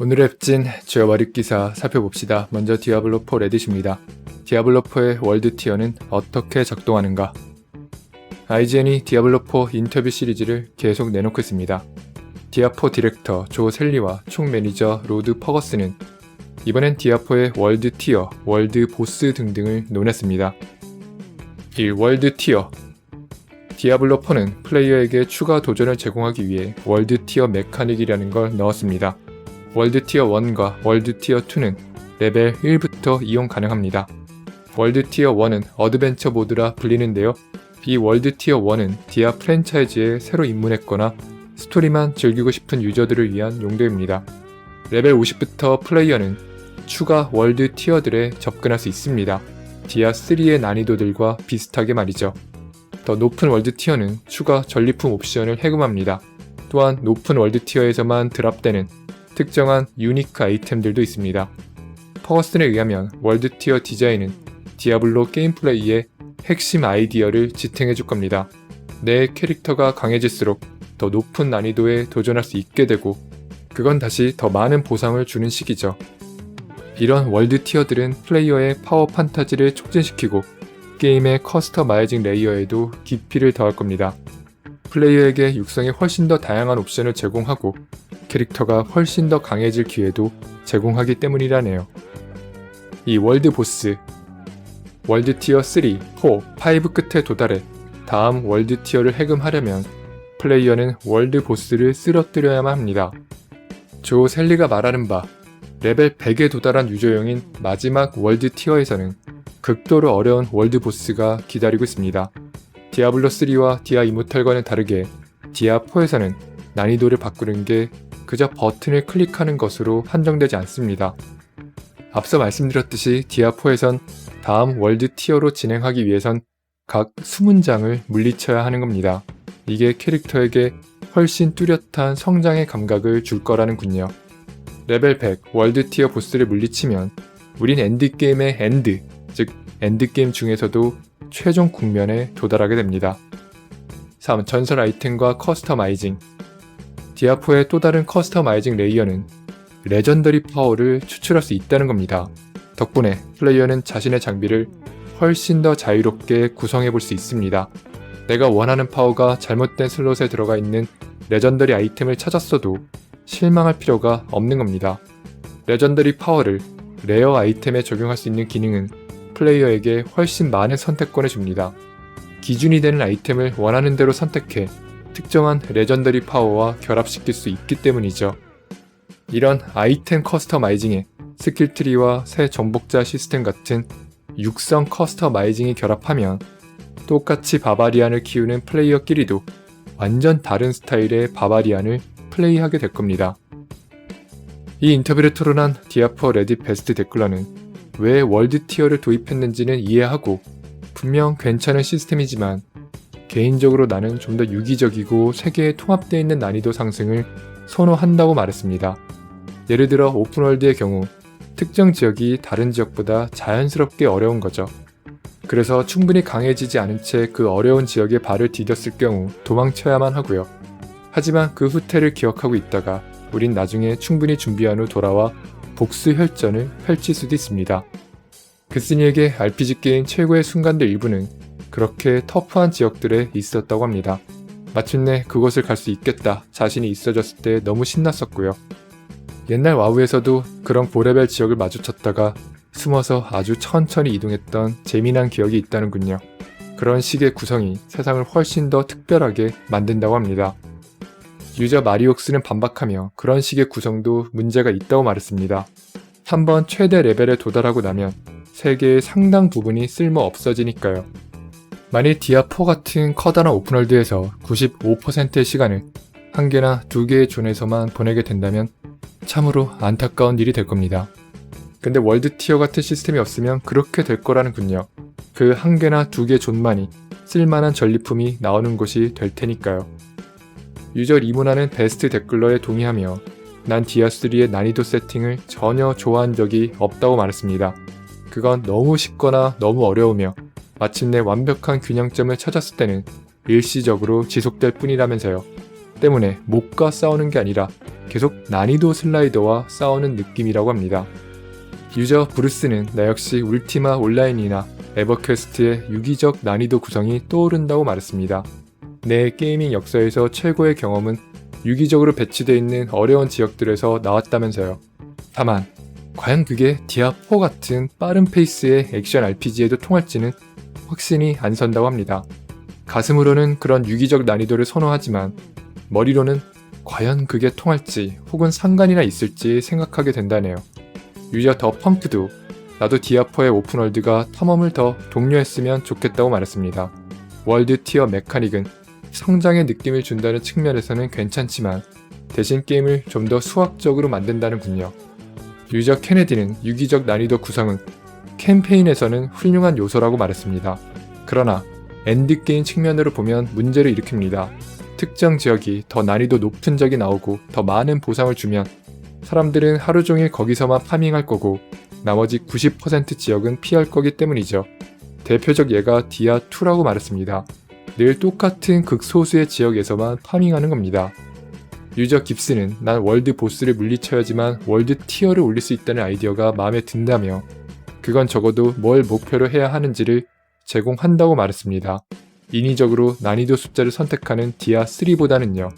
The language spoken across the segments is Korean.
오늘의 진 주요 월입 기사 살펴봅시다. 먼저 디아블로4 레딧입니다. 디아블로4의 월드 티어는 어떻게 작동하는가? IGN이 디아블로4 인터뷰 시리즈를 계속 내놓고 있습니다. 디아4 디렉터 조 셀리와 총 매니저 로드 퍼거스는 이번엔 디아4의 월드 티어, 월드 보스 등등을 논했습니다. 1. 월드 티어 디아블로4는 플레이어에게 추가 도전을 제공하기 위해 월드 티어 메카닉이라는 걸 넣었습니다. 월드 티어 1과 월드 티어 2는 레벨 1부터 이용 가능합니다. 월드 티어 1은 어드벤처 모드라 불리는데요. 이 월드 티어 1은 디아 프랜차이즈에 새로 입문했거나 스토리만 즐기고 싶은 유저들을 위한 용도입니다. 레벨 50부터 플레이어는 추가 월드 티어들에 접근할 수 있습니다. 디아 3의 난이도들과 비슷하게 말이죠. 더 높은 월드 티어는 추가 전리품 옵션을 해금합니다. 또한 높은 월드 티어에서만 드랍되는 특정한 유니크 아이템들도 있습니다. 퍼거슨에 의하면 월드 티어 디자인은 디아블로 게임 플레이의 핵심 아이디어를 지탱해 줄 겁니다. 내 캐릭터가 강해질수록 더 높은 난이도에 도전할 수 있게 되고 그건 다시 더 많은 보상을 주는 식이죠. 이런 월드 티어들은 플레이어의 파워 판타지를 촉진시키고 게임의 커스터마이징 레이어에도 깊이를 더할 겁니다. 플레이어에게 육성에 훨씬 더 다양한 옵션을 제공하고 캐릭터가 훨씬 더 강해질 기회도 제공하기 때문이라네요. 이 월드 보스 월드 티어 3, 4, 5 끝에 도달해 다음 월드 티어를 해금하려면 플레이어는 월드 보스를 쓰러뜨려야만 합니다. 조 셀리가 말하는 바 레벨 100에 도달한 유저용인 마지막 월드 티어에서는 극도로 어려운 월드 보스가 기다리고 있습니다. 디아블로 3와 디아 이모탈과는 다르게 디아 4에서는 난이도를 바꾸는 게 그저 버튼을 클릭하는 것으로 한정되지 않습니다. 앞서 말씀드렸듯이 디아4에선 다음 월드 티어로 진행하기 위해선 각 수문장을 물리쳐야 하는 겁니다. 이게 캐릭터에게 훨씬 뚜렷한 성장의 감각을 줄 거라는군요. 레벨 100 월드 티어 보스를 물리치면 우린 엔드게임의 엔드, 즉 엔드게임 중에서도 최종 국면에 도달하게 됩니다. 3. 전설 아이템과 커스터마이징 디아4의 또 다른 커스터마이징 레이어는 레전더리 파워를 추출할 수 있다는 겁니다. 덕분에 플레이어는 자신의 장비를 훨씬 더 자유롭게 구성해 볼 수 있습니다. 내가 원하는 파워가 잘못된 슬롯에 들어가 있는 레전더리 아이템을 찾았어도 실망할 필요가 없는 겁니다. 레전더리 파워를 레어 아이템에 적용할 수 있는 기능은 플레이어에게 훨씬 많은 선택권을 줍니다. 기준이 되는 아이템을 원하는 대로 선택해 특정한 레전더리 파워와 결합시킬 수 있기 때문이죠. 이런 아이템 커스터마이징에 스킬트리와 새 정복자 시스템 같은 육성 커스터마이징이 결합하면 똑같이 바바리안을 키우는 플레이어끼리도 완전 다른 스타일의 바바리안을 플레이하게 될 겁니다. 이 인터뷰를 토론한 디아퍼 레딧 베스트 댓글러는 왜 월드 티어를 도입했는지는 이해하고 분명 괜찮은 시스템이지만 개인적으로 나는 좀 더 유기적이고 세계에 통합되어 있는 난이도 상승을 선호한다고 말했습니다. 예를 들어 오픈월드의 경우 특정 지역이 다른 지역보다 자연스럽게 어려운 거죠. 그래서 충분히 강해지지 않은 채 그 어려운 지역에 발을 디뎠을 경우 도망쳐야만 하고요. 하지만 그 후퇴를 기억하고 있다가 우린 나중에 충분히 준비한 후 돌아와 복수 혈전을 펼칠 수도 있습니다. 그스니에게 RPG 게임 최고의 순간들 일부는 그렇게 터프한 지역들에 있었다고 합니다. 마침내 그곳을 갈 수 있겠다 자신이 있어졌을 때 너무 신났었고요. 옛날 와우에서도 그런 고레벨 지역을 마주쳤다가 숨어서 아주 천천히 이동했던 재미난 기억이 있다는군요. 그런 식의 구성이 세상을 훨씬 더 특별하게 만든다고 합니다. 유저 마리옥스는 반박하며 그런 식의 구성도 문제가 있다고 말했습니다. 한번 최대 레벨에 도달하고 나면 세계의 상당 부분이 쓸모 없어지니까요. 만일 디아4 같은 커다란 오픈월드에서 95%의 시간을 한 개나 두 개의 존에서만 보내게 된다면 참으로 안타까운 일이 될 겁니다. 근데 월드 티어 같은 시스템이 없으면 그렇게 될 거라는 군요. 그 한 개나 두 개 존만이 쓸만한 전리품이 나오는 곳이 될 테니까요. 유저 리모나는 베스트 댓글러에 동의하며 난 디아3의 난이도 세팅을 전혀 좋아한 적이 없다고 말했습니다. 그건 너무 쉽거나 너무 어려우며 마침내 완벽한 균형점을 찾았을 때는 일시적으로 지속될 뿐이라면서요. 때문에 목과 싸우는 게 아니라 계속 난이도 슬라이더와 싸우는 느낌이라고 합니다. 유저 브루스는 나 역시 울티마 온라인이나 에버퀘스트의 유기적 난이도 구성이 떠오른다고 말했습니다. 내 게이밍 역사에서 최고의 경험은 유기적으로 배치되어 있는 어려운 지역들에서 나왔다면서요. 다만 과연 그게 디아4 같은 빠른 페이스의 액션 RPG에도 통할지는 확신이 안 선다고 합니다. 가슴으로는 그런 유기적 난이도를 선호하지만 머리로는 과연 그게 통할지 혹은 상관이나 있을지 생각하게 된다네요. 유저 더 펑크도 나도 디아4의 오픈월드가 탐험을 더 독려했으면 좋겠다고 말했습니다. 월드 티어 메카닉은 성장의 느낌을 준다는 측면에서는 괜찮지만 대신 게임을 좀 더 수학적으로 만든다는군요. 유저 케네디는 유기적 난이도 구성은 캠페인에서는 훌륭한 요소라고 말했습니다. 그러나 엔드게임 측면으로 보면 문제를 일으킵니다. 특정 지역이 더 난이도 높은 적이 나오고 더 많은 보상을 주면 사람들은 하루 종일 거기서만 파밍할 거고 나머지 90% 지역은 피할 거기 때문이죠. 대표적 예가 디아2라고 말했습니다. 늘 똑같은 극소수의 지역에서만 파밍하는 겁니다. 유저 깁스는 난 월드 보스를 물리쳐야지만 월드 티어를 올릴 수 있다는 아이디어가 마음에 든다며 그건 적어도 뭘 목표로 해야 하는지를 제공한다고 말했습니다. 인위적으로 난이도 숫자를 선택하는 디아 3보다는요.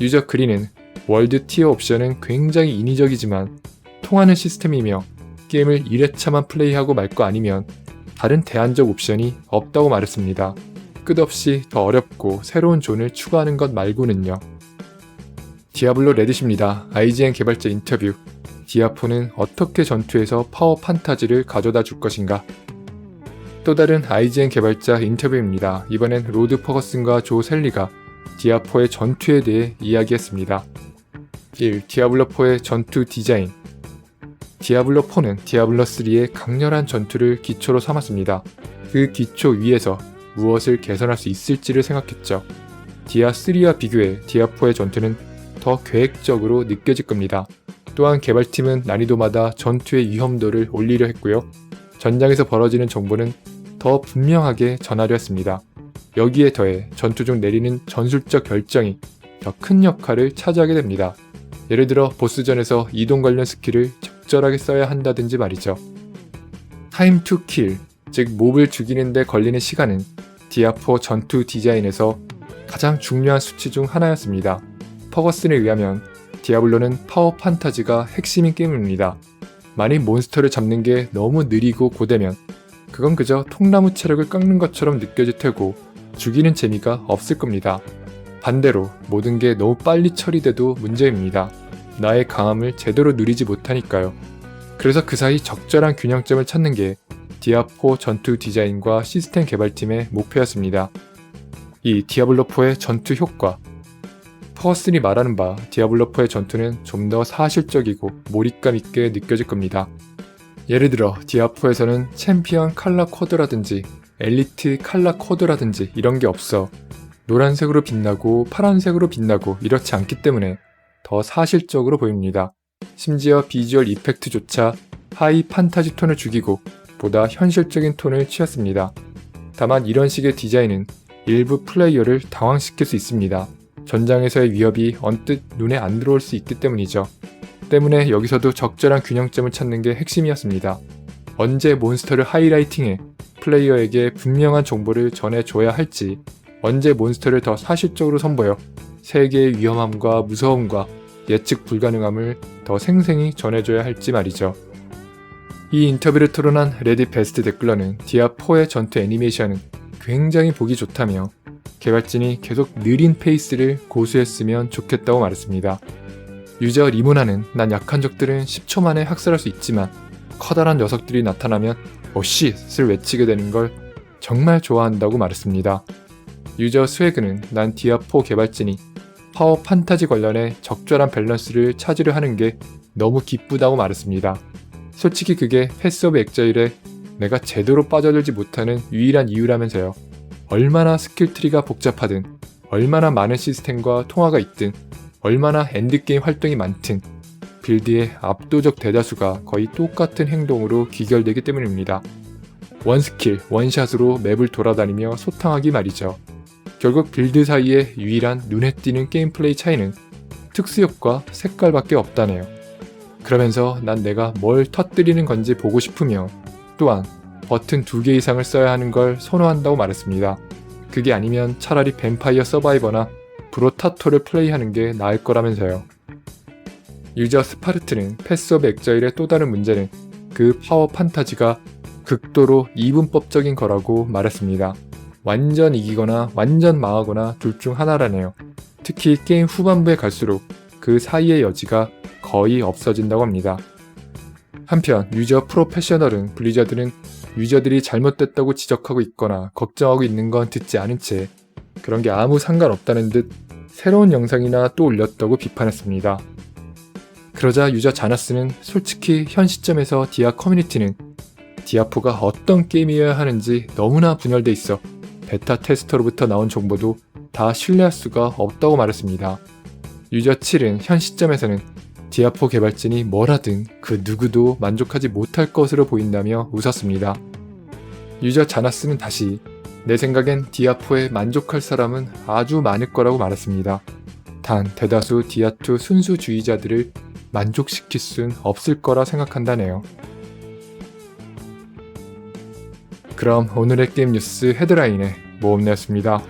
유저 그리는 월드 티어 옵션은 굉장히 인위적이지만 통하는 시스템이며 게임을 1회차만 플레이하고 말 거 아니면 다른 대안적 옵션이 없다고 말했습니다. 끝없이 더 어렵고 새로운 존을 추가하는 것 말고는요. 디아블로 레딧입니다. IGN 개발자 인터뷰. 디아4는 어떻게 전투에서 파워 판타지를 가져다 줄 것인가? 또 다른 IGN 개발자 인터뷰입니다. 이번엔 로드 퍼거슨과 조 셀리가 디아4의 전투에 대해 이야기했습니다. 1. 디아블로4의 전투 디자인 디아블로4는 디아블로3의 강렬한 전투를 기초로 삼았습니다. 그 기초 위에서 무엇을 개선할 수 있을지를 생각했죠. 디아3와 비교해 디아4의 전투는 더 계획적으로 느껴질 겁니다. 또한 개발팀은 난이도마다 전투의 위험도를 올리려 했고요. 전장에서 벌어지는 정보는 더 분명하게 전하려 했습니다. 여기에 더해 전투 중 내리는 전술적 결정이 더 큰 역할을 차지하게 됩니다. 예를 들어 보스전에서 이동 관련 스킬을 적절하게 써야 한다든지 말이죠. 타임 투 킬, 즉 몹을 죽이는데 걸리는 시간은 디아4 전투 디자인에서 가장 중요한 수치 중 하나였습니다. 퍼거슨에 의하면 디아블로는 파워 판타지가 핵심인 게임입니다. 만일 몬스터를 잡는 게 너무 느리고 고되면 그건 그저 통나무 체력을 깎는 것처럼 느껴질 테고 죽이는 재미가 없을 겁니다. 반대로 모든 게 너무 빨리 처리돼도 문제입니다. 나의 강함을 제대로 누리지 못하니까요. 그래서 그 사이 적절한 균형점을 찾는 게 디아4 전투 디자인과 시스템 개발팀의 목표였습니다. 이 디아블로4의 전투 효과 퍼거슨이 말하는 바 디아블로4의 전투는 좀 더 사실적이고 몰입감 있게 느껴질 겁니다. 예를 들어 디아4에서는 챔피언 칼라 코드라든지 엘리트 칼라 코드라든지 이런 게 없어 노란색으로 빛나고 파란색으로 빛나고 이렇지 않기 때문에 더 사실적으로 보입니다. 심지어 비주얼 이펙트조차 하이 판타지 톤을 죽이고 보다 현실적인 톤을 취했습니다. 다만 이런 식의 디자인은 일부 플레이어를 당황시킬 수 있습니다. 전장에서의 위협이 언뜻 눈에 안 들어올 수 있기 때문이죠. 때문에 여기서도 적절한 균형점을 찾는 게 핵심이었습니다. 언제 몬스터를 하이라이팅해 플레이어에게 분명한 정보를 전해줘야 할지, 언제 몬스터를 더 사실적으로 선보여 세계의 위험함과 무서움과 예측 불가능함을 더 생생히 전해줘야 할지 말이죠. 이 인터뷰를 토론한 레딧 베스트 댓글러는 디아4의 전투 애니메이션은 굉장히 보기 좋다며 개발진이 계속 느린 페이스를 고수했으면 좋겠다고 말했습니다. 유저 리모나는 난 약한 적들은 10초 만에 학살할 수 있지만 커다란 녀석들이 나타나면 어쉿을 외치게 되는 걸 정말 좋아한다고 말했습니다. 유저 스웨그는 난 디아4 개발진이 파워 판타지 관련해 적절한 밸런스를 찾으려 하는 게 너무 기쁘다고 말했습니다. 솔직히 그게 패스 오브 엑자일에 내가 제대로 빠져들지 못하는 유일한 이유라면서요. 얼마나 스킬 트리가 복잡하든, 얼마나 많은 시스템과 통화가 있든, 얼마나 엔드게임 활동이 많든, 빌드의 압도적 대다수가 거의 똑같은 행동으로 귀결되기 때문입니다. 원 스킬, 원샷으로 맵을 돌아다니며 소탕하기 말이죠. 결국 빌드 사이의 유일한 눈에 띄는 게임 플레이 차이는 특수효과, 색깔밖에 없다네요. 그러면서 난 내가 뭘 터뜨리는 건지 보고 싶으며 또한 버튼 두 개 이상을 써야 하는 걸 선호한다고 말했습니다. 그게 아니면 차라리 뱀파이어 서바이버나 브로타토를 플레이하는 게 나을 거라면서요. 유저 스파르트는 패스 오브 엑저일의 또 다른 문제는 그 파워 판타지가 극도로 이분법적인 거라고 말했습니다. 완전 이기거나 완전 망하거나 둘 중 하나라네요. 특히 게임 후반부에 갈수록 그 사이의 여지가 거의 없어진다고 합니다. 한편 유저 프로페셔널은 블리자드는 유저들이 잘못됐다고 지적하고 있거나 걱정하고 있는 건 듣지 않은 채 그런 게 아무 상관없다는 듯 새로운 영상이나 또 올렸다고 비판했습니다. 그러자 유저 자나스는 솔직히 현 시점에서 디아 커뮤니티는 디아포가 어떤 게임이어야 하는지 너무나 분열돼 있어 베타 테스터로부터 나온 정보도 다 신뢰할 수가 없다고 말했습니다. 유저 7은 현 시점에서는 디아포 개발진이 뭘 하든 그 누구도 만족하지 못할 것으로 보인다며 웃었습니다. 유저 자나스는 다시 내 생각엔 디아포에 만족할 사람은 아주 많을 거라고 말했습니다. 단 대다수 디아2 순수주의자들을 만족시킬 순 없을 거라 생각한다네요. 그럼 오늘의 게임 뉴스 헤드라인의 모험내였습니다.